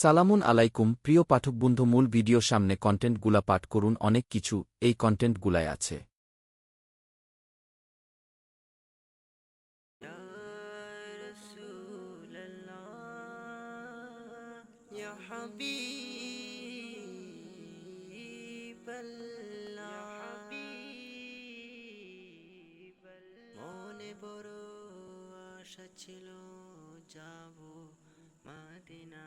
সালামুন আলাইকুম, প্রিয় পাঠকবন্ধু, মূল ভিডিও সামনে কন্টেন্টগুলা পাঠ করুন, অনেক কিছু এই কন্টেন্টগুলায় আছে। মনে বড় আশা ছিল, যাব মাদিনা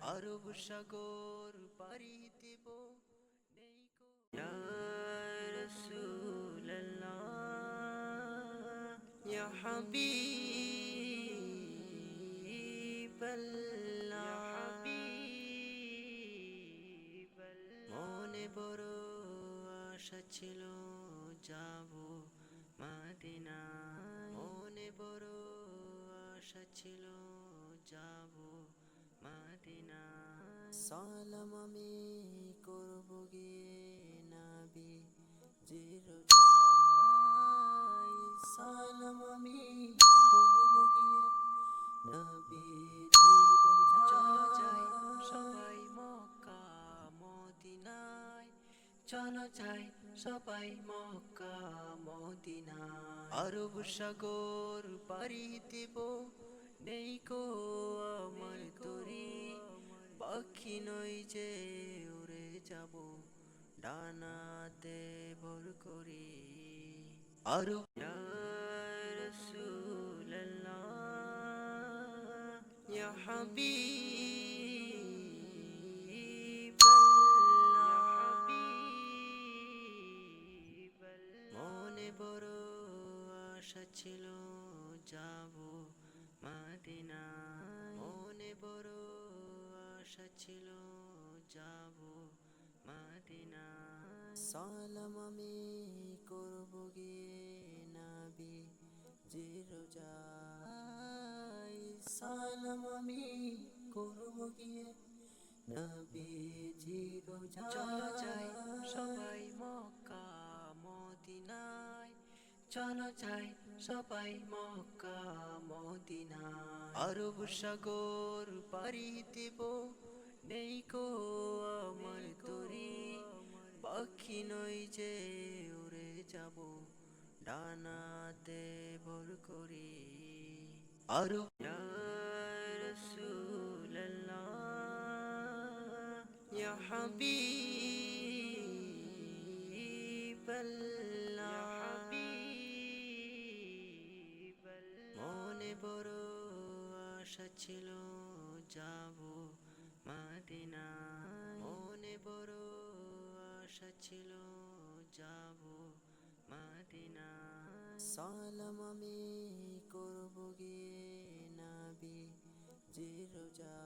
আরব সাগর পাড়ি দেব নেই কো। ইয়া রাসূলুল্লাহ ইয়া হাবিবাল্লাহ। মনে বড় আশা ছিল যাব মাদিনা মনে বড় আশা ছিল যাব মাদিনা সালাম আমি করব গিয়ে নাবি জিরোজাই সালাম আমি করব গিয়ে নবী চলো যাই সবাই মক্কা মদিনায়। চলো যাই সবাই মক্কা মদিনায়। আরব সাগর পাড়ি দেব নেই কো আমার তরি। পাখি নই যে উড়ে যাব ডানাতে ভর করি। ইয়া মনে বড় আশা ছিল যাব মাদিনা মনে বড় আশা ছিল যাব মাদিনা সালাম আমি করব গিয়ে নাবি জিরোজাই সালাম আমি করব গিয়ে নবী জিরোজাই চলো যাই সবাই মক্কা মদিনায়। চলো যাই সবাই মক্কা মদিনায়। আরব সাগর পাড়ি দেব। নেই কো আমার তরি পাখি নই যে উড়ে যাব। ডানাতে ভর করি। আরব হাবিবাল্লাহ। মনে বড় আশা ছিল যাব মাদিনা মনে বড় আশা ছিল যাব মাদিনা সালাম আমি করব গিয়ে নাবি জিরোজাই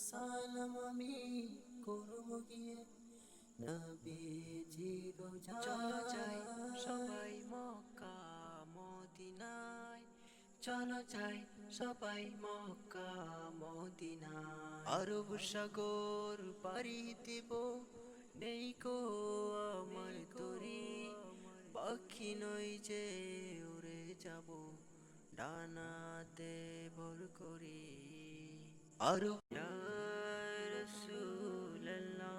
সালাম আমি করব গিয়ে নবী জিরোজাই চলো যাই সবাই মক্কা মদিনায়। চলো যাই সবাই মক্কা মদিনায় আরব সাগর পাড়ি দেব নেই কো আমার তরি পাখি নই যে উড়ে যাব ডানাতে ভর করি। আরও ইয়া রাসূলুল্লাহ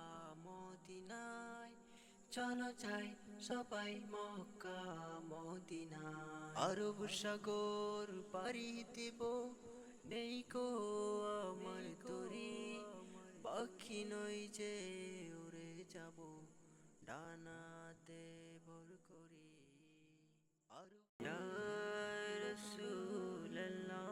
মদিনায় চলো যাই সবাই মক্কা মদিনায়। আরব সাগর পাড়ি দেব নেই কো আমার তরি পাখি নই যে উড়ে যাব ডানাতে ভর করি। আরও ইয়া রাসূলুল্লাহ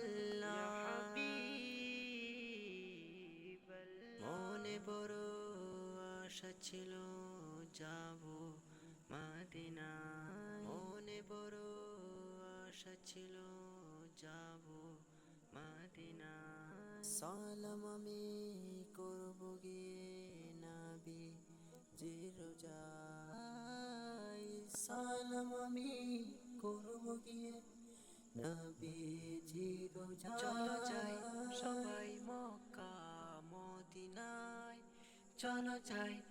আশা ছিল যাব মাদিনা মনে বড় আশা ছিল যাব মাদিনা সালাম আমি করব গিয়ে নাবি যে রোজাই সালাম আমি করব গিয়ে নবী জি রোজা চলো যাই সবাই মক্কা মদিনায়। চলো যাই